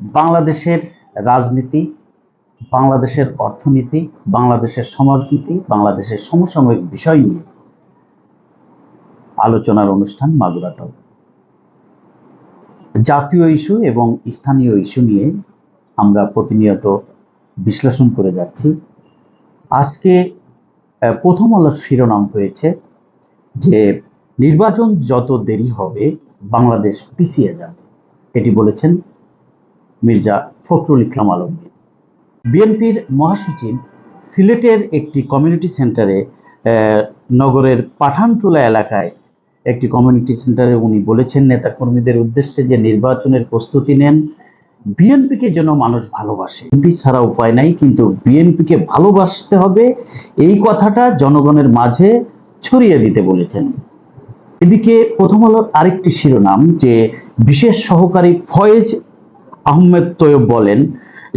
বাংলাদেশের রাজনীতি, বাংলাদেশের অর্থনীতি, বাংলাদেশের সমাজনীতি, বাংলাদেশের সমসাময়িক বিষয় নিয়ে আলোচনার অনুষ্ঠান মাগুরা টক। জাতীয় ইস্যু এবং স্থানীয় ইস্যু নিয়ে আমরা প্রতিনিয়ত বিশ্লেষণ করে যাচ্ছি। আজকে প্রথম আলোর শিরোনাম হয়েছে যে নির্বাচন যত দেরি হবে, বাংলাদেশ পিছিয়ে যাবে। এটি বলেছেন মির্জা ফখরুল ইসলাম আলমগীর বিএনপির মহাসচিব সিলেটের একটি কমিউনিটি সেন্টারে নগরের পাঠানটোলা এলাকায় একটি কমিউনিটি সেন্টারে উনি বলেছেন নেতাকর্মীদের উদ্দেশ্যে যে নির্বাচনের প্রস্তুতি নেন, বিএনপিকে যেন মানুষ ভালোবাসে। বিএনপি ছাড়া উপায় নাই, কিন্তু বিএনপিকে ভালোবাসতে হবে, এই কথাটা জনগণের মাঝে ছড়িয়ে দিতে বলেছেন। এদিকে প্রথম আলোর আরেকটি শিরোনাম যে, বিশেষ সহকারী ফয়েজ আহমেদ তৈয়ব বলেন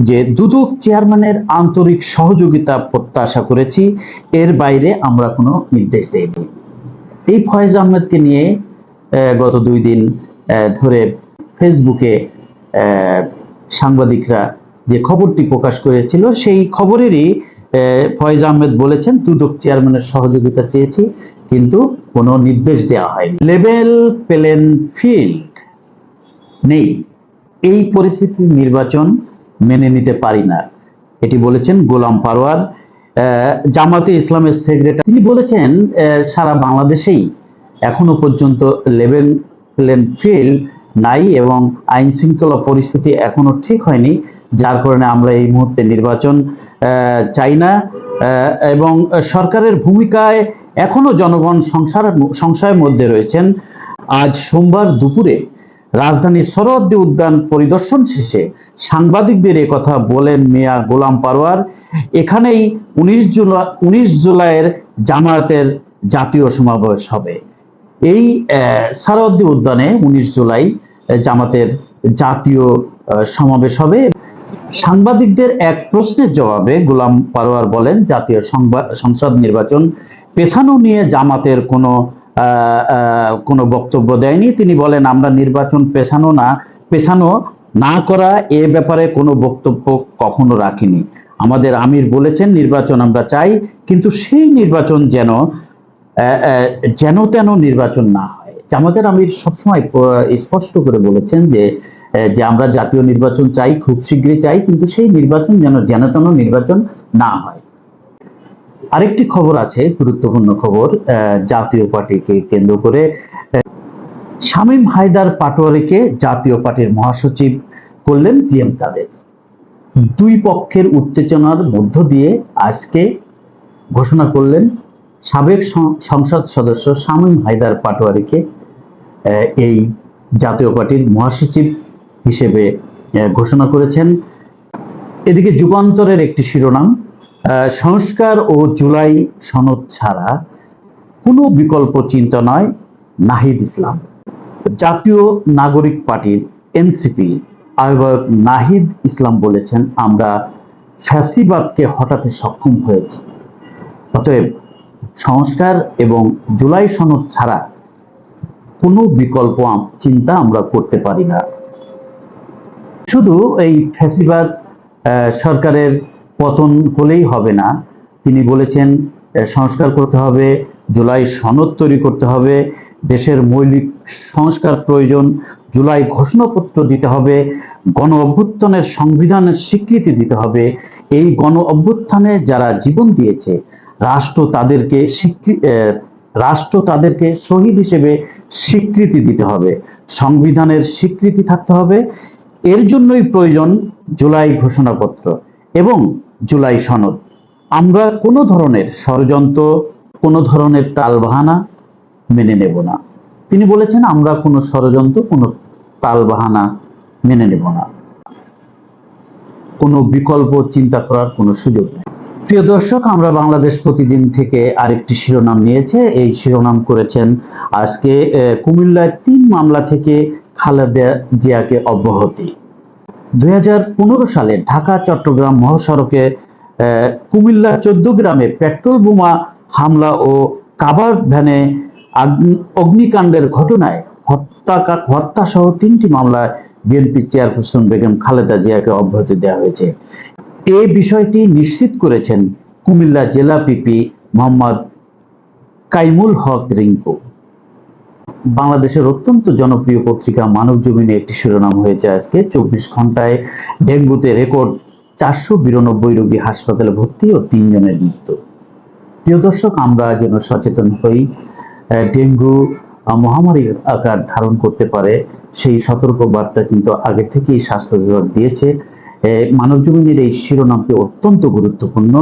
যে, দুদক চেয়ারম্যানের আন্তরিক সহযোগিতা প্রত্যাশা করেছি, এর বাইরে আমরা কোনো নির্দেশ দেইনি। এই ফয়েজ আহমেদকে নিয়ে গত দুই দিন ধরে ফেসবুকে সাংবাদিকরা যে খবরটি প্রকাশ করেছিল, সেই খবরেরই ফয়েজ আহমেদ বলেছেন, দুদক চেয়ারম্যানের সহযোগিতা চেয়েছি, কিন্তু কোনো নির্দেশ দেওয়া হয়নি। লেভেল প্লেন ফিল্ড নেই। এই পরিস্থিতি নির্বাচন মেনে নিতে পারি না। এটি বলেছেন গোলাম পারওয়ার আহ, জামাতে ইসলামের সেক্রেটারি তিনি বলেছেন সারা বাংলাদেশেই এখনও পর্যন্ত লেভেল প্লেন ফিল্ড নাই এবং আইন শৃঙ্খলা পরিস্থিতি এখনও ঠিক হয়নি যার কারণে আমরা এই মুহূর্তে নির্বাচন চাই না। এবং সরকারের ভূমিকায় এখনও জনগণ সংসার সংশয়ের মধ্যে রয়েছেন। আজ সোমবার দুপুরে রাজধানীর সরহদ্দি উদ্যান পরিদর্শন শেষে সাংবাদিকদের কথা বলেন মেয়া গোলাম পারওয়ার এখানেই উনিশ জুলাই উনিশ জুলাইয়ের জামায়াতের জাতীয় সমাবেশ হবে। এই আহ, সরহদ্দি উদ্যানে উনিশ জুলাই জামাতের জাতীয় সমাবেশ হবে। সাংবাদিকদের এক প্রশ্নের জবাবে গোলাম পারোয়ার বলেন জাতীয় সংবাদ সংসদ নির্বাচন পেছানো নিয়ে জামাতের কোনো কোনো বক্তব্য দেয়নি। তিনি বলেন, আমরা নির্বাচন পেছানো না পেছানো না করা এ ব্যাপারে কোনো বক্তব্য কখনো রাখিনি। আমাদের আমির বলেছেন, নির্বাচন আমরা চাই, কিন্তু সেই নির্বাচন যেন যেন তেন নির্বাচন না হয়। আমাদের আমির সবসময় স্পষ্ট করে বলেছেন যে যে আমরা জাতীয় নির্বাচন চাই, খুব শীঘ্রই চাই, কিন্তু সেই নির্বাচন যেন যেন তেন নির্বাচন না হয়। আরেকটি খবর আছে গুরুত্বপূর্ণ খবর জাতীয় পার্টিকে কেন্দ্র করে। শামীম হায়দার পাটোয়ারিকে জাতীয় পার্টির মহাসচিব করলেন জি এম কাদের দুই পক্ষের উত্তেজনার মধ্য দিয়ে আজকে ঘোষণা করলেন সাবেক সংসদ সদস্য শামীম হায়দার পাটোয়ারিকে আহ, এই জাতীয় পার্টির মহাসচিব হিসেবে ঘোষণা করেছেন। এদিকে যুগান্তরের একটি শিরোনাম সংস্কার ও জুলাই সনদ ছাড়া কোনো বিকল্প চিন্তা নয় নাহিদ ইসলাম। জাতীয় নাগরিক পার্টির এনসিপি আহ্বায়ক নাহিদ ইসলাম বলেছেন, আমরা ফ্যাসিবাদকে হটাতে সক্ষম হয়েছি। অতএব সংস্কার এবং জুলাই সনদ ছাড়া কোনো বিকল্প চিন্তা আমরা করতে পারি না। শুধু এই ফ্যাসিবাদ সরকারের পতন হলেই হবে না। তিনি বলেছেন সংস্কার করতে হবে, জুলাই সনদ তৈরি করতে হবে, দেশের মৌলিক সংস্কার প্রয়োজন, জুলাই ঘোষণাপত্র দিতে হবে, গণ অভ্যুত্থানের সংবিধানের স্বীকৃতি দিতে হবে। এই গণ অভ্যুত্থানে যারা জীবন দিয়েছে, রাষ্ট্র তাদেরকে রাষ্ট্র তাদেরকে শহীদ হিসেবে স্বীকৃতি দিতে হবে, সংবিধানের স্বীকৃতি থাকতে হবে। এর জন্যই প্রয়োজন জুলাই ঘোষণাপত্র এবং জুলাই সনদ। আমরা কোনো ধরনের ষড়যন্ত্র, কোনো ধরনের টালবাহানা মেনে নেব না। তিনি বলেছেন, আমরা কোনো ষড়যন্ত্র, কোনো টালবাহানা মেনে নেব না। কোনো বিকল্প চিন্তা করার কোনো সুযোগ নেই। প্রিয় দর্শক, আমরা বাংলাদেশ প্রতিদিন থেকে আরেকটি শিরোনাম নিয়েছে। এই শিরোনাম করেছেন আজকে কুমিল্লার তিন মামলা থেকে খালেদা জিয়াকে অব্যাহতি। দুই হাজার পনেরো সালে ঢাকা, চট্টগ্রাম মহাসড়কে কুমিল্লা চোদ্দ গ্রামে পেট্রোল বোমা হামলা ও কাবার ভ্যানে অগ্নিকাণ্ডের ঘটনায় হত্যা সহ তিনটি মামলায় বিএনপি চেয়ারপারসন বেগম খালেদা জিয়াকে অব্যাহতি দেওয়া হয়েছে। এই বিষয়টি নিশ্চিত করেছেন কুমিল্লা জেলা পিপি মোহাম্মদ কাইমুল হক রিঙ্কু। বাংলাদেশের অত্যন্ত জনপ্রিয় পত্রিকা মানব জমিনে একটি শিরোনাম হয়েছে আজকে। চব্বিশ ঘন্টায় ডেঙ্গুতে রেকর্ড চারশো বিরানব্বই রোগী হাসপাতালে ভর্তি ও তিনজনের মৃত্যু। প্রিয় দর্শক আমরা যেন সচেতন হই ডেঙ্গু আহ, মহামারী আকার ধারণ করতে পারে সেই সতর্ক বার্তা কিন্তু আগে থেকেই স্বাস্থ্য বিভাগ দিয়েছে। মানব জমিনের এই শিরোনামটি অত্যন্ত গুরুত্বপূর্ণ।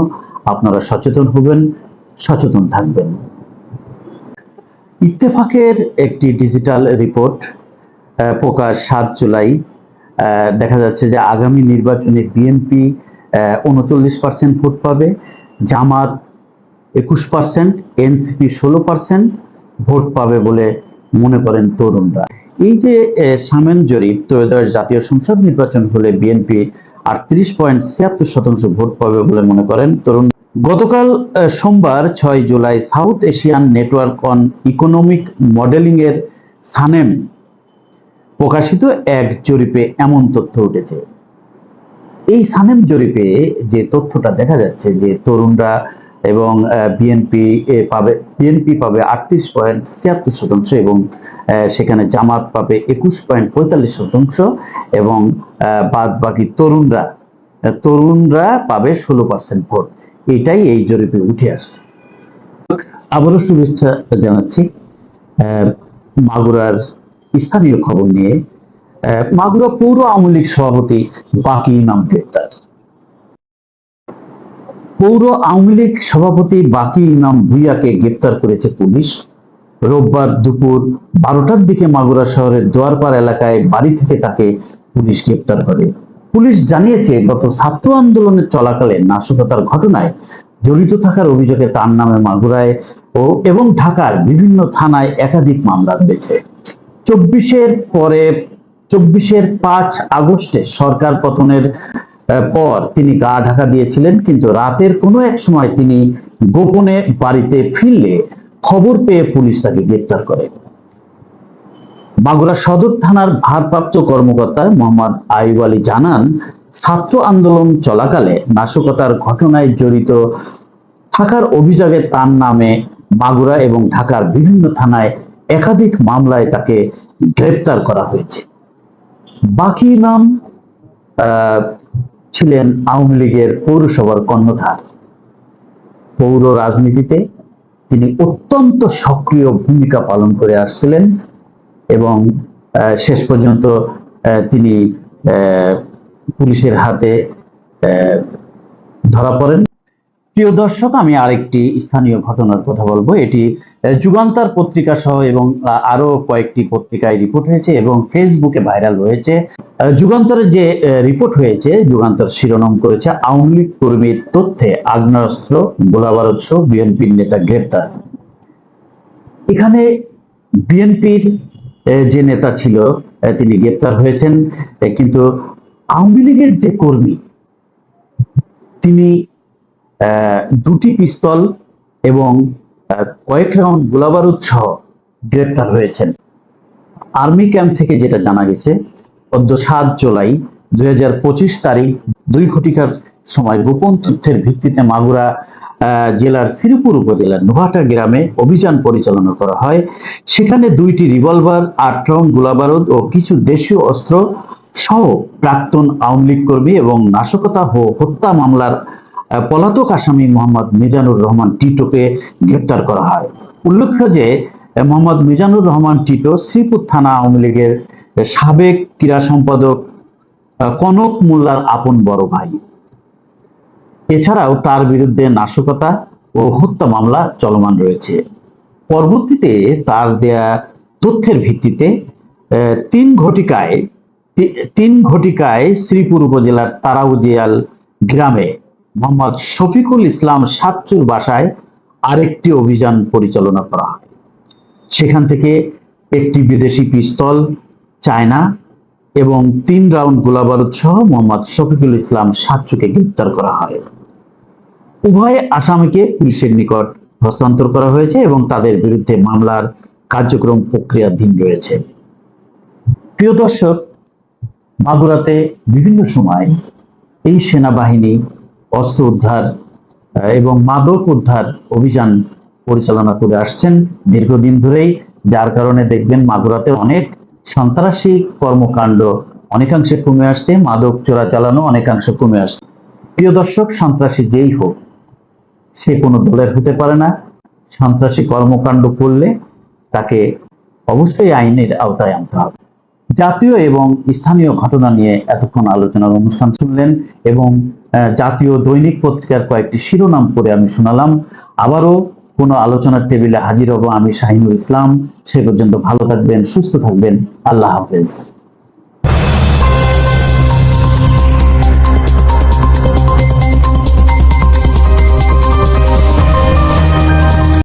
আপনারা সচেতন হবেন সচেতন থাকবেন। ইত্তেফাকের একটি ডিজিটাল রিপোর্ট প্রকাশ সাত জুলাই দেখা যাচ্ছে যে আগামী নির্বাচনে বিএনপি উনচল্লিশ পার্সেন্ট ভোট পাবে, জামাত একুশ পার্সেন্ট এনসিপি ষোলো পার্সেন্ট ভোট পাবে বলে মনে করেন তরুণরা। এই যে সামেন জরিপ, ত্রয়োদশ জাতীয় সংসদ নির্বাচন হলে বিএনপি আটত্রিশ পয়েন্ট ছিয়াত্তর শতাংশ ভোট পাবে বলে মনে করেন তরুণ গতকাল সোমবার ছয় July South Asian Network on Economic Modelling এর সানেম প্রকাশিত এক জরিপে এমন তথ্য উঠেছে। এই সানেম জরিপে যে তথ্যটা দেখা যাচ্ছে যে তরুণরা এবং বিএনপি পাবে বিএনপি পাবে আটত্রিশ পয়েন্ট ছিয়াত্তর শতাংশ এবং সেখানে জামাত পাবে একুশ পয়েন্ট পঁয়তাল্লিশ শতাংশ এবং বাদ বাকি তরুণরা তরুণরা পাবে ষোলো পার্সেন্ট ভোট। এটাই এই জরিপে উঠে আসছে। আবারও শুভেচ্ছা জানাচ্ছি মাগুরার স্থানীয় খবর নিয়ে। মাগুরা পৌর আওয়ামী লীগ সভাপতি বাকি নাম গ্রেপ্তার। পৌর আওয়ামী লীগ সভাপতি বাকি ইমাম ভুইয়াকে গ্রেপ্তার করেছে পুলিশ। রোববার দুপুর বারোটার দিকে মাগুরা শহরের দোয়ারপাড় এলাকায় বাড়ি থেকে তাকে পুলিশ গ্রেপ্তার করে। পুলিশ জানিয়েছে, গত ছাত্র আন্দোলনের চলাকালে নাশকতার ঘটনায় জড়িত থাকার অভিযোগে তার নামে মাগুরায় ও এবং ঢাকার বিভিন্ন থানায় একাধিক মামলা রয়েছে। চব্বিশের পরে, চব্বিশের পাঁচ আগস্টে সরকার পতনের পর তিনি গা ঢাকা দিয়েছিলেন, কিন্তু রাতের কোনো এক সময় তিনি গোপনে বাড়িতে ফিরলে খবর পেয়ে পুলিশ তাকে গ্রেপ্তার করে। মাগুরা সদর থানার ভারপ্রাপ্ত কর্মকর্তা মোহাম্মদ আইব আলী জানান, ছাত্র আন্দোলন চলাকালে নাশকতার ঘটনায় জড়িত থাকার অভিযোগে তার নামে মাগুরা এবং ঢাকার বিভিন্ন থানায় একাধিক মামলায় তাকে গ্রেপ্তার করা হয়েছে। বাকি নাম ছিলেন আওয়ামী লীগের পৌরসভার কর্ণধার। পৌর রাজনীতিতে তিনি অত্যন্ত সক্রিয় ভূমিকা পালন করে আসছিলেন। এবং শেষ পর্যন্ত তিনি পুলিশের হাতে ধরা পড়েন। প্রিয় দর্শক, আমি আরেকটি স্থানীয় ঘটনার কথা বলব। এটি যুগান্তর পত্রিকা সহ এবং আরও কয়েকটি পত্রিকায় রিপোর্ট হয়েছে এবং ফেসবুকে ভাইরাল হয়েছে যুগান্তরের যে রিপোর্ট হয়েছে, যুগান্তর শিরোনাম করেছে আওয়ামী লীগ কর্মীর তথ্যে আগ্নেয়াস্ত্র, গোলাবারুদ সহ বিএনপির নেতা গ্রেপ্তার। এখানে বিএনপির যে নেতা ছিল তিনি গ্রেপ্তার হয়েছেন। কিন্তু আওয়ামী লীগের যে কর্মী, তিনি দুটি পিস্তল এবং কয়েক রাউন্ড গোলাবারুদ সহ গ্রেপ্তার হয়েছেন। আর্মি ক্যাম্প থেকে যেটা জানা গেছে অদ্য সাত জুলাই দুই হাজার পঁচিশ তারিখ দুই ঘটিকার সময় গোপন তথ্যের ভিত্তিতে মাগুরা জেলার শ্রীপুর উপজেলার নোহাটা গ্রামে অভিযান পরিচালনা করা হয়। সেখানে দুইটি রিভলভার, আট রাউন্ড গোলাবারুদ ও কিছু দেশীয় অস্ত্র সহ প্রাক্তন আওয়ামী লীগ কর্মী এবং নাশকতা ও হত্যা মামলার পলাতক আসামি মোহাম্মদ মিজানুর রহমান টিটোকে গ্রেপ্তার করা হয়। উল্লেখ্য যে মোহাম্মদ মিজানুর রহমান টিটো শ্রীপুর থানা আওয়ামী লীগের সাবেক ক্রীড়া সম্পাদক কনক মোল্লার আপন বড় ভাই। এছাড়াও তার বিরুদ্ধে নাশকতা ও হত্যা মামলা চলমান রয়েছে। পরবর্তীতে তার দেয়া তথ্যের ভিত্তিতে তিন ঘটিকায় তিন ঘটিকায় শ্রীপুর উপজেলার তারাউজিয়াল গ্রামে মোহাম্মদ শফিকুল ইসলাম সাতচুর বাসায় আরেকটি অভিযান পরিচালনা করা হয়। সেখান থেকে একটি বিদেশি পিস্তল, চায়না এবং তিন রাউন্ড গোলাবারুদ সহ মোহাম্মদ শফিকুল ইসলাম সাতচুকে গ্রেপ্তার করা হয়। উভয় আসামিকে পুলিশের নিকট হস্তান্তর করা হয়েছে এবং তাদের বিরুদ্ধে মামলার কার্যক্রম প্রক্রিয়াধীন রয়েছে। প্রিয় দর্শক মাগুরাতে বিভিন্ন সময় এই সেনাবাহিনী অস্ত্র উদ্ধার এবং মাদক উদ্ধার অভিযান পরিচালনা করে আসছেন দীর্ঘদিন ধরেই। যার কারণে দেখবেন মাগুরাতে অনেক সন্ত্রাসী কর্মকাণ্ড অনেকাংশে কমে আসছে, মাদক চোরা চালানো অনেকাংশে কমে আসছে। প্রিয় দর্শক, সন্ত্রাসী যেই হোক সে কোনো দলের হতে পারে না। সন্ত্রাসী কর্মকাণ্ড করলে তাকে অবশ্যই আইনের আওতায় আনতে হবে। জাতীয় এবং স্থানীয় ঘটনা নিয়ে এতক্ষণ আলোচনার অনুষ্ঠান শুনলেন এবং জাতীয় দৈনিক পত্রিকার কয়েকটি শিরোনাম পড়ে আমি শোনালাম। আবারও কোনো আলোচনার টেবিলে হাজির হব আমি শাহিনুল ইসলাম। সে পর্যন্ত ভালো থাকবেন, সুস্থ থাকবেন। আল্লাহ হাফেজ।